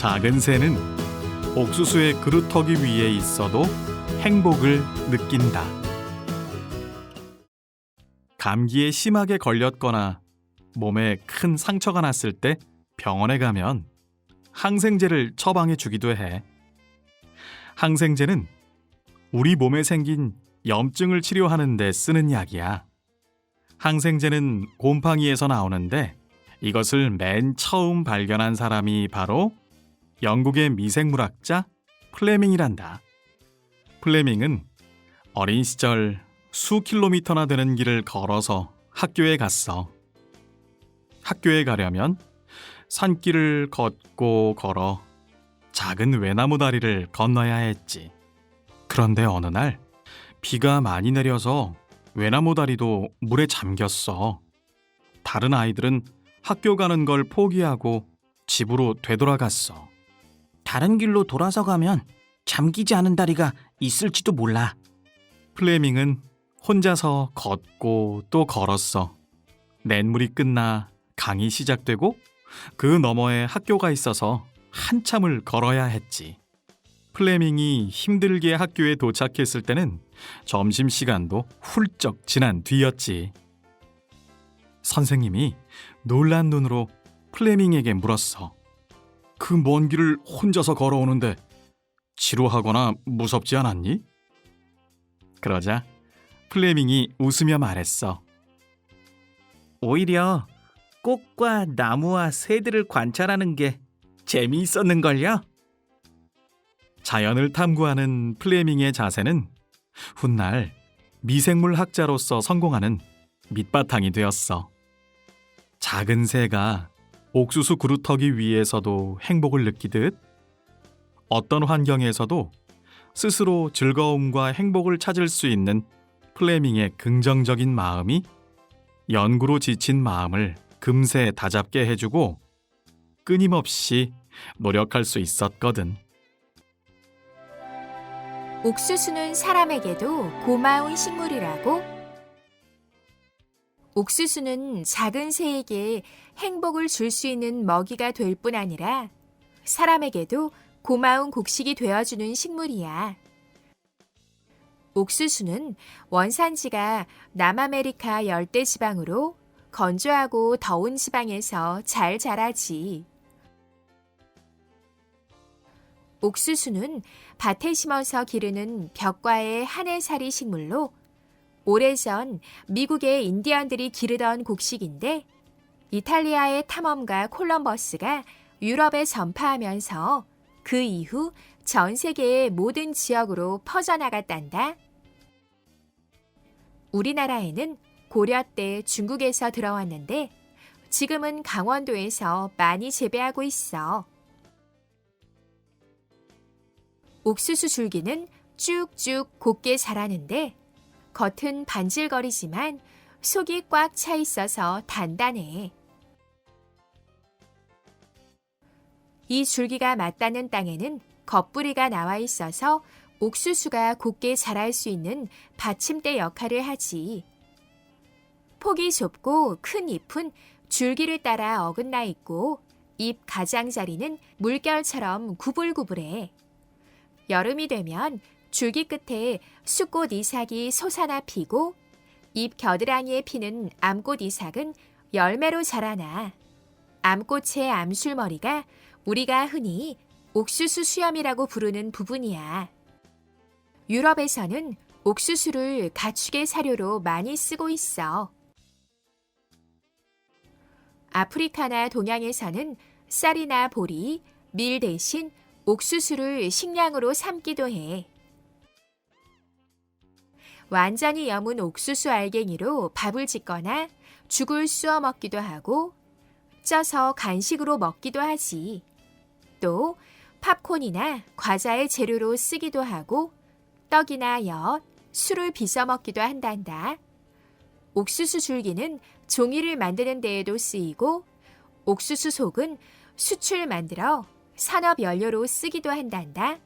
작은 새는 옥수수의 그루터기 위에 있어도 행복을 느낀다. 감기에 심하게 걸렸거나 몸에 큰 상처가 났을 때 병원에 가면 항생제를 처방해 주기도 해. 항생제는 우리 몸에 생긴 염증을 치료하는 데 쓰는 약이야. 항생제는 곰팡이에서 나오는데 이것을 맨 처음 발견한 사람이 바로 영국의 미생물학자 플레밍이란다. 플레밍은 어린 시절 수 킬로미터나 되는 길을 걸어서 학교에 갔어. 학교에 가려면 산길을 걷고 걸어 작은 외나무 다리를 건너야 했지. 그런데 어느 날 비가 많이 내려서 외나무 다리도 물에 잠겼어. 다른 아이들은 학교 가는 걸 포기하고 집으로 되돌아갔어. 다른 길로 돌아서 가면 잠기지 않은 다리가 있을지도 몰라. 플레밍은 혼자서 걷고 또 걸었어. 냇물이 끝나 강이 시작되고 그 너머에 학교가 있어서 한참을 걸어야 했지. 플레밍이 힘들게 학교에 도착했을 때는 점심시간도 훌쩍 지난 뒤였지. 선생님이 놀란 눈으로 플레밍에게 물었어. 그 먼 길을 혼자서 걸어오는데 지루하거나 무섭지 않았니? 그러자 플레밍이 웃으며 말했어. 오히려 꽃과 나무와 새들을 관찰하는 게 재미있었는걸요? 자연을 탐구하는 플레밍의 자세는 훗날 미생물 학자로서 성공하는 밑바탕이 되었어. 작은 새가 옥수수 그루터기 위에서도 행복을 느끼듯 어떤 환경에서도 스스로 즐거움과 행복을 찾을 수 있는 플레밍의 긍정적인 마음이 연구로 지친 마음을 금세 다잡게 해주고 끊임없이 노력할 수 있었거든. 옥수수는 사람에게도 고마운 식물이라고? 옥수수는 작은 새에게 행복을 줄 수 있는 먹이가 될 뿐 아니라 사람에게도 고마운 곡식이 되어주는 식물이야. 옥수수는 원산지가 남아메리카 열대 지방으로 건조하고 더운 지방에서 잘 자라지. 옥수수는 밭에 심어서 기르는 벽과의 한해살이 식물로 오래전 미국의 인디언들이 기르던 곡식인데 이탈리아의 탐험가 콜럼버스가 유럽에 전파하면서 그 이후 전 세계의 모든 지역으로 퍼져나갔단다. 우리나라에는 고려 때 중국에서 들어왔는데 지금은 강원도에서 많이 재배하고 있어. 옥수수 줄기는 쭉쭉 곱게 자라는데 겉은 반질거리지만 속이 꽉 차 있어서 단단해. 이 줄기가 맞닿는 땅에는 겉뿌리가 나와 있어서 옥수수가 곱게 자랄 수 있는 받침대 역할을 하지. 폭이 좁고 큰 잎은 줄기를 따라 어긋나 있고 잎 가장자리는 물결처럼 구불구불해. 여름이 되면 줄기 끝에 숫꽃 이삭이 솟아나 피고 잎 겨드랑이에 피는 암꽃 이삭은 열매로 자라나. 암꽃의 암술머리가 우리가 흔히 옥수수 수염이라고 부르는 부분이야. 유럽에서는 옥수수를 가축의 사료로 많이 쓰고 있어. 아프리카나 동양에서는 쌀이나 보리, 밀 대신 옥수수를 식량으로 삼기도 해. 완전히 여문 옥수수 알갱이로 밥을 짓거나 죽을 쑤어 먹기도 하고 쪄서 간식으로 먹기도 하지. 또 팝콘이나 과자의 재료로 쓰기도 하고 떡이나 엿, 술을 빚어 먹기도 한단다. 옥수수 줄기는 종이를 만드는 데에도 쓰이고 옥수수 속은 수출 만들어 산업 연료로 쓰기도 한단다.